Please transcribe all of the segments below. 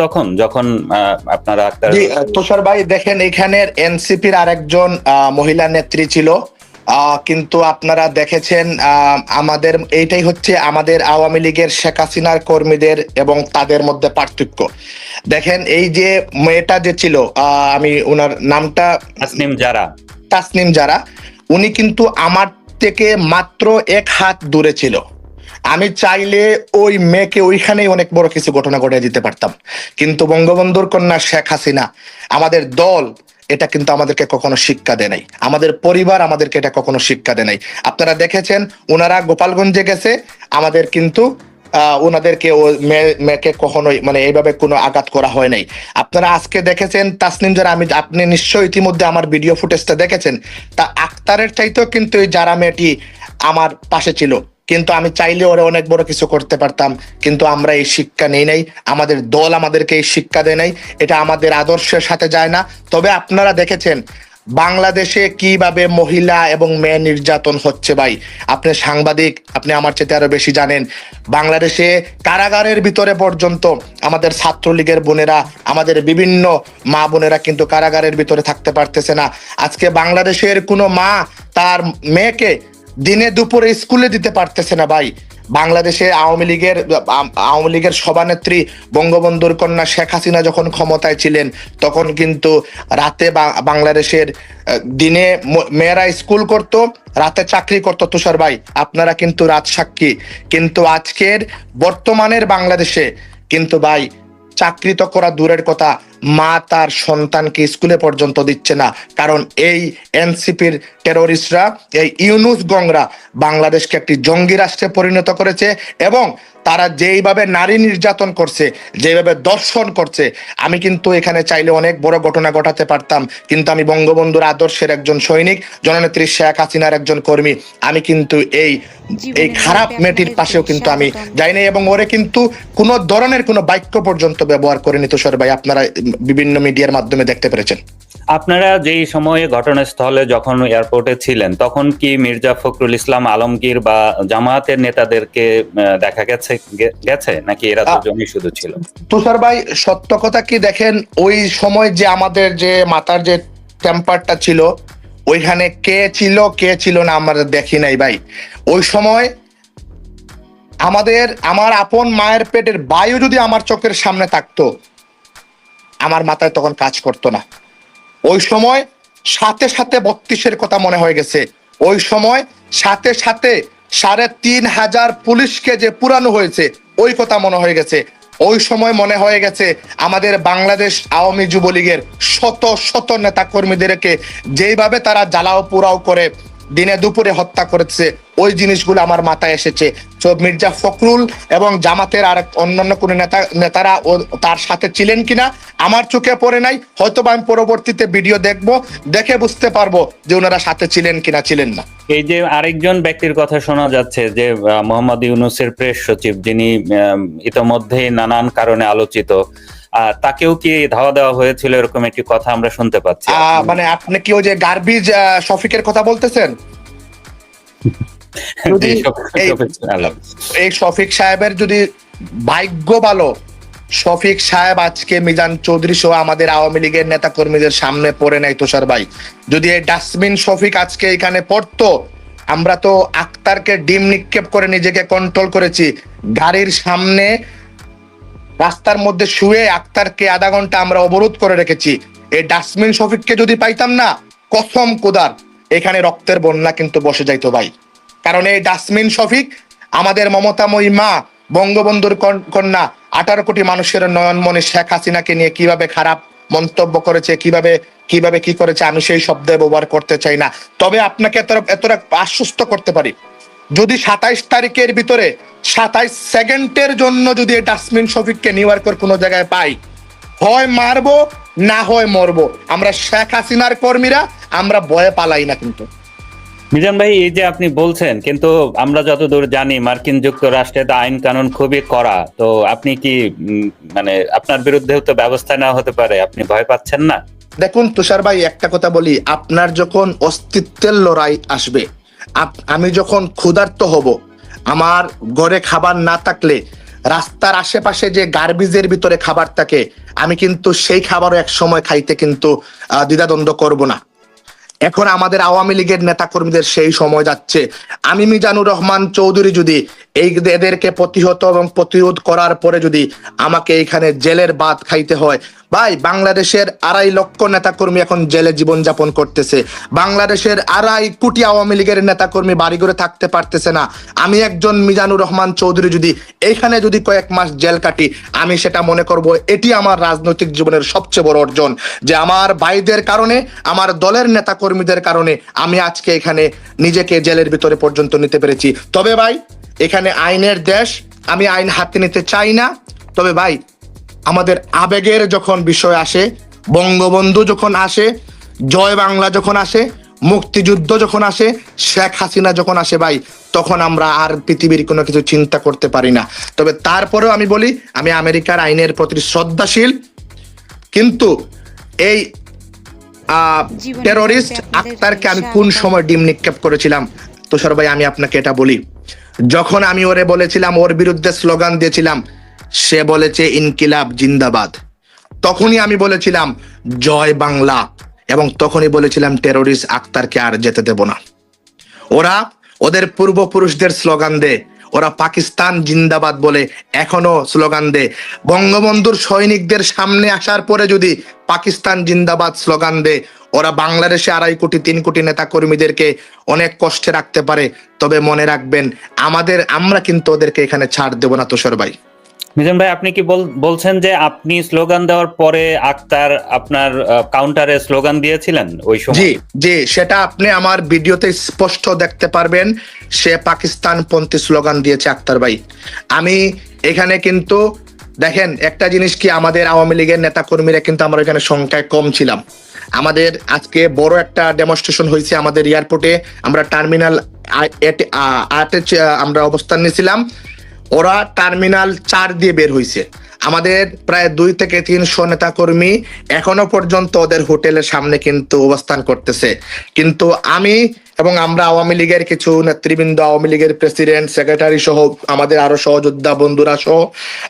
তখন যখন আপনারা আক্তার তুষার ভাই দেখেন এখানের এনসিপির আরেকজন মহিলা নেত্রী ছিল। কিন্তু আপনারা দেখেছেন আমাদের এইটাই হচ্ছে আমাদের আওয়ামী লীগের শেখ হাসিনার কর্মীদের এবং তাদের মধ্যে পার্থক্য। দেখেন এই যে মেয়েটা যে ছিল আহ, আমি ওনার নামটা তাসনিম জারা। তাসনিম যারা উনি কিন্তু আমার থেকে মাত্র এক হাত দূরে ছিল। আমি চাইলে ওই মেয়েকে ওইখানেই অনেক বড় কিছু ঘটনা ঘটিয়ে দিতে পারতাম। কিন্তু বঙ্গবন্ধুর কন্যা শেখ হাসিনা, আমাদের দল এটা কিন্তু আমাদেরকে কখনো শিক্ষা দেয় নাই। আমাদের পরিবার আমাদেরকে এটা কখনো শিক্ষা দেয় নাই। আপনারা দেখেছেন ওনারা গোপালগঞ্জে গেছে, আমাদের কিন্তু ওনাদেরকে ও মেয়ে- মেয়েকে কখনোই মানে এইভাবে কোনো আঘাত করা হয় নাই। আপনারা আজকে দেখেছেন, তাসনিম যারা, আমি, আপনি নিশ্চয়ই ইতিমধ্যে আমার ভিডিও ফুটেজটা দেখেছেন, তা আক্তারের চাইতেও কিন্তু এই যারা মেয়েটি আমার পাশে ছিল। কিন্তু আমি চাইলে ওরা অনেক বড় কিছু করতে পারতাম, কিন্তু আমরা এই শিক্ষা নেই নাই, আমাদের দল আমাদেরকে এই শিক্ষা দেয় নাই, এটা আমাদের আদর্শের সাথে যায় না। তবে আপনারা দেখেছেন, বাংলাদেশে কীভাবে মহিলা এবং মেয়ে নির্যাতন হচ্ছে ভাই। আপনি সাংবাদিক, আপনি আমার চেয়ে আরও বেশি জানেন, বাংলাদেশে কারাগারের ভিতরে পর্যন্ত আমাদের ছাত্রলীগের বোনেরা, আমাদের বিভিন্ন মা বোনেরা কিন্তু কারাগারের ভিতরে থাকতে পারতেছে না। আজকে বাংলাদেশের কোনো মা তার মেয়েকে দিনে দুপুরে স্কুলে দিতে পারতেছে না ভাই। বাংলাদেশে আওয়ামী লীগের আওয়ামী লীগের সভানেত্রী বঙ্গবন্ধুর কন্যা শেখ হাসিনা যখন ক্ষমতায় ছিলেন, তখন কিন্তু রাতে বাংলাদেশের দিনে মেয়েরা স্কুল করত, রাতে চাকরি করত। তুষার ভাই, আপনারা কিন্তু রাত সাক্ষী। কিন্তু আজকের বর্তমানের বাংলাদেশে কিন্তু ভাই, চাকরি তো করা দূরের কথা। মা তার সন্তানকে স্কুলে পর্যন্ত দিচ্ছে না। কারণ এই এনসিপির টেরোরিস্টরা, এই ইউনুস গংরা বাংলাদেশকে একটি জঙ্গি রাষ্ট্রে পরিণত করেছে এবং তারা যেইভাবে নারী নির্যাতন করছে যেভাবে দর্শন করছে আমি কিন্তু এখানে চাইলে অনেক বড় ঘটনা ঘটাতে পারতাম। কিন্তু আমি বঙ্গবন্ধুর আদর্শের একজন সৈনিক জননেত্রী শেখ হাসিনার একজন কর্মী। আমি কিন্তু এই এই খারাপ মেয়েটির পাশেও কিন্তু আমি যাই নাই এবং ওরে কিন্তু কোনো ধরনের কোনো বাক্য পর্যন্ত ব্যবহার করেনি তুষার ভাই আপনারা বিভিন্ন মিডিয়ার মাধ্যমে দেখতে পেরেছেন। আপনারা যেই সময়ে ঘটনাস্থলে যখন এয়ারপোর্টে ছিলেন তখন কি মির্জা ফখরুল ইসলাম আলমগীর বা জামায়াতের নেতাদেরকে আহ, দেখা গেছে? গে- গেছে? নাকি এরা দুজনই শুধু ছিল? তুষার ভাই সত্য কথা কি দেখেন ওই সময় যে আমাদের যে মাথার যে টেম্পারটা ছিল ওইখানে কে ছিল কে ছিল না আমরা দেখি নাই ভাই। ওই সময় আমাদের আমার আপন মায়ের পেটের বায়ু যদি আমার চোখের সামনে থাকতো আমার মাথায় তখন কাজ করতো না। ওই সময় সাথে সাথে বত্রিশের কথা মনে হয়ে গেছে। ওই সময় সাথে সাথে সাড়ে তিন হাজার পুলিশকে যে পুরানো হয়েছে, ওই কথা মনে হয়ে গেছে। ওই সময় মনে হয়ে গেছে আমাদের বাংলাদেশ আওয়ামী যুবলীগের শত শত নেতা কর্মীদেরকে যেইভাবে তারা জ্বালাও পোড়াও করে দিনে দুপুরে হত্যা করেছে। ওই জিনিসগুলো আমার মাথায় এসেছে। তো মির্জা ফখরুল এবং জামাতের আর অন্যান্য কোন নেতা নেতারা ও তার সাথে ছিলেন কিনা আমার চোখে পড়ে নাই। হয়তো আমি পরবর্তীতে ভিডিও দেখব দেখে বুঝতে পারব যে ওনারা সাথে ছিলেন কিনা ছিলেন না। এই যে আরেকজন ব্যক্তির কথা শোনা যাচ্ছে যে মোহাম্মদ ইউনুসের প্রেস সচিব যিনি আম, ইতোমধ্যেই নানান কারণে আলোচিত তাকেও কি ধাওয়া দেওয়া হয়েছিল এরকম একটি কথা আমরা শুনতে পাচ্ছি? মানে আপনি কি ওই যে গার্বিজ শফিকের কথা বলতেছেন? যদি এই- শফিক এই শফিক সাহেবের যদি ভাগ্য ভালো শফিক সাহেব আজকে মিজান চৌধুরী সহ আমাদের আওয়ামী লীগের নেতা কর্মীদের সামনে পড়ে নাই তুষার ভাই। যদি এই ডাস্টবিন শফিক আজকে এখানে পড়তো আমরা তো আক্তারকে ডিম নিক্ষেপ করে নিজেকে কন্ট্রোল করেছি। গাড়ির সামনে রাস্তার মধ্যে শুয়ে আক্তারকে আধা ঘণ্টা আমরা অবরোধ করে রেখেছি। এই ডাস্টবিন শফিককে যদি পাইতাম না, কসম কোদার। এখানে রক্তের বন্যা কিন্তু বসে যাইতো ভাই। কারণ এই ডাস্টবিন শফিক আমাদের মমতাময়ী মা, বঙ্গবন্ধুর কন- কন্যা, আঠারো কোটি মানুষের নয়নমণি শেখ হাসিনাকে নিয়ে কীভাবে খারাপ মন্তব্য করেছে, কীভাবে কীভাবে কি করেছে, আমি সেই শব্দ ব্যবহার করতে চাই না। তবে আপনাকে এতটা এতটা আশ্বস্ত করতে পারি। যদি সাতাইশ তারিখের ভিতরে সাতাইশ সেকেন্ডের জন্য যদি ডাস্টবিন শফিককে নিউ ইয়র্কের কোনো জায়গায় পাই হয় মারবো না হয় মরবো আমরা শেখ হাসিনার কর্মীরা আমরা ভয়ে পালাই না কিন্তু। মিজান ভাই এই যে আপনি বলছেন কিন্তু আমরা যতদূর জানি মার্কিন যুক্তরাষ্ট্রে তো আইন কানুন খুবই কড়া তো আপনি কি মানে আপনার বিরুদ্ধেও তো ব্যবস্থা নেওয়া হতে পারে আপনি ভয় পাচ্ছেন না? দেখুন তুষার ভাই একটা কথা বলি আপনার যখন অস্তিত্বের লড়াই আসবে আমি যখন ক্ষুধার্ত হব, আমার ঘরে খাবার না থাকলে, রাস্তার আশেপাশে যে গার্বিজের ভিতরে খাবার থাকে, আমি কিন্তু সেই খাবারও এক সময় খাইতে কিন্তু দ্বিধাদ্বন্দ্ব করব না। এখন আমাদের আওয়ামী লীগের নেতা কর্মীদের সেই সময় যাচ্ছে। আমি মিজানুর রহমান চৌধুরী যদি এই এদেরকে প্রতিহত এবং প্রতিরোধ করার পরে যদি আমাকে এখানে জেলের বাদ খাইতে হয় ভাই, বাংলাদেশের আড়াই লক্ষ নেতা কর্মী এখন জেলে জীবনযাপন করতেছে। বাংলাদেশের আড়াই কোটি আওয়ামী লীগের নেতা কর্মী বাড়ি করে থাকতে পারতেছে না। আমি একজন মিজানুর রহমান চৌধুরী যদি এইখানে যদি কয়েক মাস জেল কাটি, আমি সেটা মনে করব এটি আমার রাজনৈতিক জীবনের সবচেয়ে বড় অর্জন। যে আমার ভাইদের কারণে, আমার দলের নেতা কর্মীদের কারণে আমি আজকে এখানে নিজেকে জেলের ভিতরে পর্যন্ত নিতে পেরেছি। তবে ভাই, এখানে আইনের দেশ, আমি আইন হাতে নিতে চাই না। তবে ভাই আমাদের আবেগের যখন বিষয় আসে বঙ্গবন্ধু যখন আসে জয় বাংলা যখন আসে মুক্তিযুদ্ধ যখন আসে শেখ হাসিনা যখন আসে ভাই তখন আমরা আর পৃথিবীর কোনো কিছু চিন্তা করতে পারি না। তবে তারপরেও আমি বলি আমি আমেরিকার আইনের প্রতি শ্রদ্ধাশীল কিন্তু এই টেরোরিস্ট আক্তারকে আমি কোন সময় ডিম নিক্ষেপ করেছিলাম? তুষার ভাই আমি আপনাকে এটা বলি। যখন আমি ওরে বলেছিলাম ওর বিরুদ্ধে স্লোগান দিয়েছিলাম সে বলেছে, ইনকিলাব জিন্দাবাদ। তখনই আমি বলেছিলাম, জয় বাংলা। এবং তখনই বলেছিলাম, টেরোরিস্ট আক্তারকে আর যেতে দেব না। ওরা ওদের পূর্বপুরুষদের স্লোগান দে, ওরা পাকিস্তান জিন্দাবাদ বলে এখনও স্লোগান দে। বঙ্গবন্ধুর সৈনিকদের সামনে আসার পরে যদি পাকিস্তান জিন্দাবাদ স্লোগান দে, ওরা বাংলাদেশে আড়াই কোটি, তিন কোটি নেতা কর্মীদেরকে অনেক কষ্টে রাখতে পারে। তবে মনে রাখবেন, আমাদের, আমরা কিন্তু ওদেরকে এখানে ছাড় দেব না, তুষার ভাই। মিজান ভাই, আপনি কি বলছেন যে আপনি স্লোগান দেওয়ার পরে আক্তার আপনার কাউন্টারে স্লোগান দিয়েছিলেন ওই সময়? জি জি, সেটা আপনি আমার ভিডিওতে স্পষ্ট দেখতে পারবেন। সে পাকিস্তান পন্থী স্লোগান দিয়েছে আক্তার ভাই। আমি এখানে কিন্তু, দেখেন, একটা জিনিস কি আমাদের আওয়ামী লীগের নেতা কর্মীরা কিন্তু আমরা এখানে সংখ্যায় কম ছিলাম। আমাদের আজকে বড় একটা ডেমনস্ট্রেশন হয়েছে আমাদের এয়ারপোর্টে আমরা টার্মিনাল আমরা অবস্থান নিয়েছিলাম। ওরা টার্মিনাল চার দিয়ে বের হয়েছে আমাদের প্রায় দুই থেকে তিনশো নেতা কর্মী এখনও পর্যন্ত ওদের হোটেলের সামনে কিন্তু অবস্থান করতেছে। কিন্তু আমি এবং আমরা আওয়ামী লীগের কিছু নেতৃবৃন্দ, আওয়ামী লীগের প্রেসিডেন্ট, সেক্রেটারি সহ, আমাদের আরও সহযোদ্ধা বন্ধুরা সহ,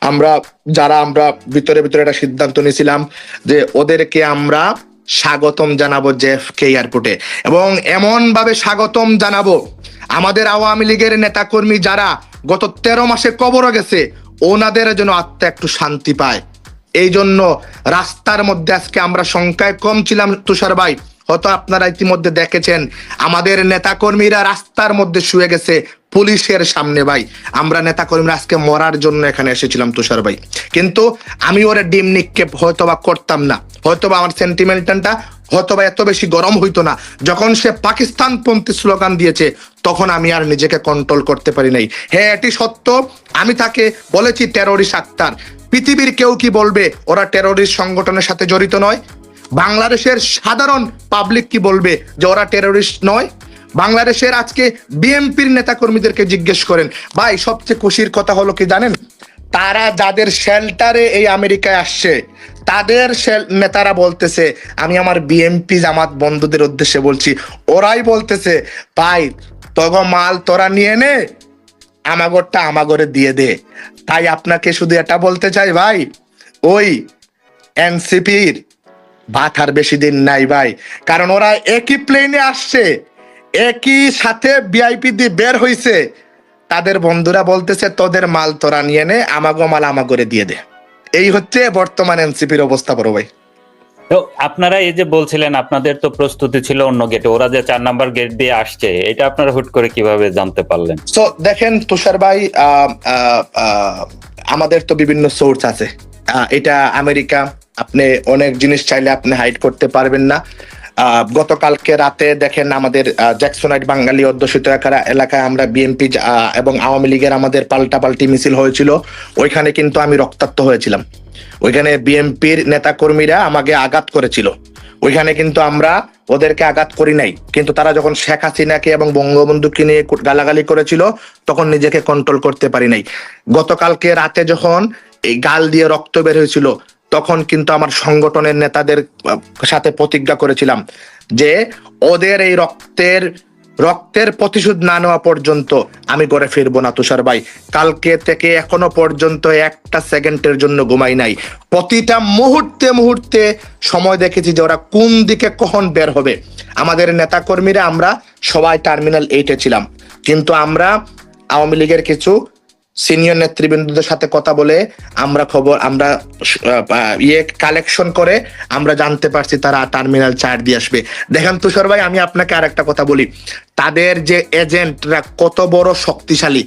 আমরা, যারা আমরা ভিতরে ভিতরে একটা সিদ্ধান্ত নিয়েছিলাম যে ওদেরকে আমরা স্বাগতম জানাব জেফ কে এয়ারপোর্টে। এবং এমন ভাবে স্বাগতম জানাব, আমাদের আওয়ামী লীগের নেতাকর্মী যারা গত তেরো মাসে কবরও গেছে, ওনাদের যেন আত্মা একটু শান্তি পায়। এই জন্য রাস্তার মধ্যে আজকে আমরা সংখ্যায় কম ছিলাম, তুষার ভাই। হয়তো আপনারা ইতিমধ্যে দেখেছেন, আমাদের নেতাকর্মীরা রাস্তার মধ্যে শুয়ে গেছে পুলিশের সামনে ভাই। আমরা নেতাকর্মীরা আজকে মরার জন্য এখানে এসেছিলাম, তুষার ভাই। কিন্তু আমি ওরা ডিম নিক্ষেপ হয়তো বা করতাম না। হয়তো বা আমার সেন্টিমেন্টটা হয়তো বা এত বেশি গরম হইতো না। যখন সে পাকিস্তান পন্থী স্লোগান দিয়েছে, তখন আমি আর নিজেকে কন্ট্রোল করতে পারি নাই। হ্যাঁ এটি সত্য। আমি তাকে বলেছি টেরোরিস্ট আক্তার। পৃথিবীর কেউ কি বলবে, ওরা টেরোরিস্ট সংগঠনের সাথে জড়িত নয়? বাংলাদেশের সাধারণ পাবলিক কি বলবে যে ওরা টেরোরিস্ট নয়? বাংলাদেশের আজকে বিএনপির নেতাকর্মীদেরকে জিজ্ঞেস করেন, ভাই, সবচেয়ে খুশির কথা হলো কি জানেন? তারা যাদের শেল্টারে এই আমেরিকায় আসছে, তাদের নেতারা বলতেছে, আমি আমার বিএমপি জামাত বন্ধুদের উদ্দেশ্যে বলছি। ওরাই বলতেছে, ভাই, তগ মাল তোরা নিয়ে নে, আমাগরটা আমাগরে দিয়ে দে। তাই আপনাকে শুধু এটা বলতে চাই, ভাই, ওই এনসিপির আর বেশি দিন নাই, ভাই। কারণ ওরা একই প্লেনে আসছে। একই সাথে ভিআইপি দিয়ে বের হইছে। তাদের বন্ধুরা বলতেছে তোদের মাল তোরা নিয়ে নে আমাগো মাল আমা করে দিয়ে দে। এই হচ্ছে বর্তমান এনসিপির অবস্থা বড় ভাই। তো আপনারা এই যে বলছিলেন আপনাদের তো প্রস্তুতি ছিল অন্য গেটে ওরা যে চার নাম্বার গেট দিয়ে আসছে এটা আপনারা হুট করে কীভাবে জানতে পারলেন? তো দেখেন তুষার ভাই আমাদের তো বিভিন্ন সোর্স আছে। এটা আমেরিকা আপনি অনেক জিনিস চাইলে আপনি হাইড করতে পারবেন না। গতকালকে রাতে দেখেন আমাদের জ্যাকসনাইট বাঙালি অধ্যুষিত এলাকায় আমরা বিএনপি এবং আওয়ামী লীগের আমাদের পাল্টাপাল্টি মিছিল হয়েছিল। ওইখানে কিন্তু আমি রক্তাক্ত হয়েছিলাম। ওইখানে বিএনপির নেতা কর্মীরা আমাকে আঘাত করেছিল। ওইখানে কিন্তু আমরা ওদেরকে আঘাত করি নাই। কিন্তু তারা যখন শেখ হাসিনাকে এবং বঙ্গবন্ধুকে নিয়ে গালাগালি করেছিল, তখন নিজেকে কন্ট্রোল করতে পারি নাই। গতকালকে রাতে যখন এই গাল দিয়ে রক্ত বের হয়েছিল তখন কিন্তু আমার সংগঠনের নেতাদের সাথে প্রতিজ্ঞা করেছিলাম যে ওদের এই রক্তের রক্তের প্রতিশোধ না নেওয়া পর্যন্ত আমি ঘরে ফিরবো না, তুষার ভাই। কালকে থেকে এখনও পর্যন্ত একটা সেকেন্ডের জন্য ঘুমাই নাই। প্রতিটা মুহূর্তে মুহূর্তে সময় দেখেছি যে ওরা কোন দিকে কখন বের হবে। আমাদের নেতাকর্মীরা আমরা সবাই টার্মিনাল এইটে ছিলাম। কিন্তু আমরা আওয়ামী লীগের কিছু সিনিয়র নেতৃবৃন্দদের সাথে কথা বলে আমরা খবর, আমরা ইয়ে কালেকশন করে আমরা জানতে পারছি তারা টার্মিনাল চার দিয়ে আসবে। দেখেন তুষার ভাই, আমি আপনাকে আর একটা কথা বলি। তাদের যে এজেন্টরা কত বড় শক্তিশালী